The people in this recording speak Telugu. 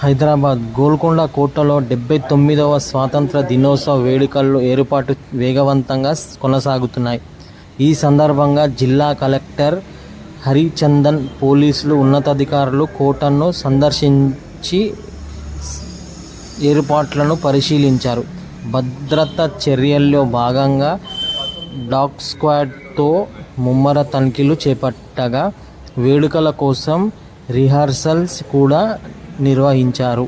హైదరాబాద్ గోల్కొండ కోటలో డెబ్బై తొమ్మిదవ స్వాతంత్ర దినోత్సవ వేడుకలు ఏర్పాటు వేగవంతంగా కొనసాగుతున్నాయి. ఈ సందర్భంగా జిల్లా కలెక్టర్ హరిచందన్ పోలీసులు ఉన్నతాధికారులు కోటను సందర్శించి ఏర్పాట్లను పరిశీలించారు. భద్రతా చర్యల్లో భాగంగా డాగ్ స్క్వాడ్తో ముమ్మర తనిఖీలు చేపట్టగా వేడుకల కోసం రిహార్సల్స్ కూడా నిర్వహించారు.